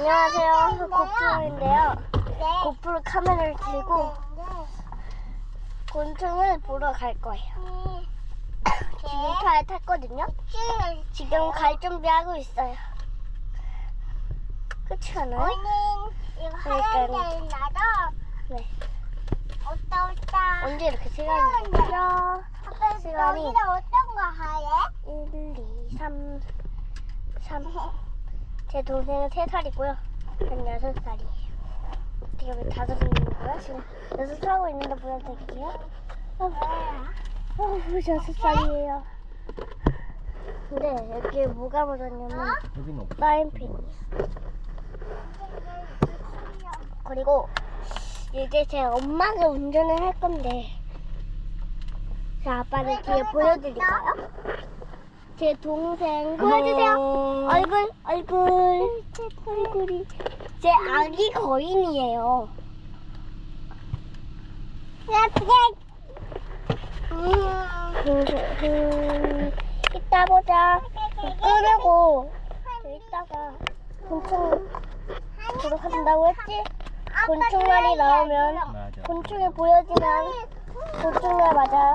안녕하세요. 고프로인데요. 네. 고프로 카메라를 들고 곤충을 보러 갈 거예요. 지금 차에 탔거든요. 지금 갈 준비하고 있어요. 그렇지 않아요? 이거 하얀 데 나도 네. 어따 어따. 언제 이렇게 시간이? 아빠 시간이- 여기다 어떤 거 하래? 1, 2, 3, 3. 제 동생은 3살이고요. 전 6살이에요. 어떻게 왜 다섯이 있는 거야? 지금 여섯 하고 있는데 보여드릴게요. 어, 어, 6살이에요. 근데 여기 뭐가 묻었냐면 없어. 사인펜이에요. 그리고 이제 제 엄마가 운전을 할 건데 제 아빠는 뒤에 보여드릴까요? 제 동생 보여주세요. 얼굴, 얼굴, 얼굴이 제 아기 거인이에요. 음, 이따 보자. 끄려고 저 이따가 곤충 보러 간다고 했지? 곤충 말이 나오면 맞아. 곤충이 보여지면 곤충말 맞아.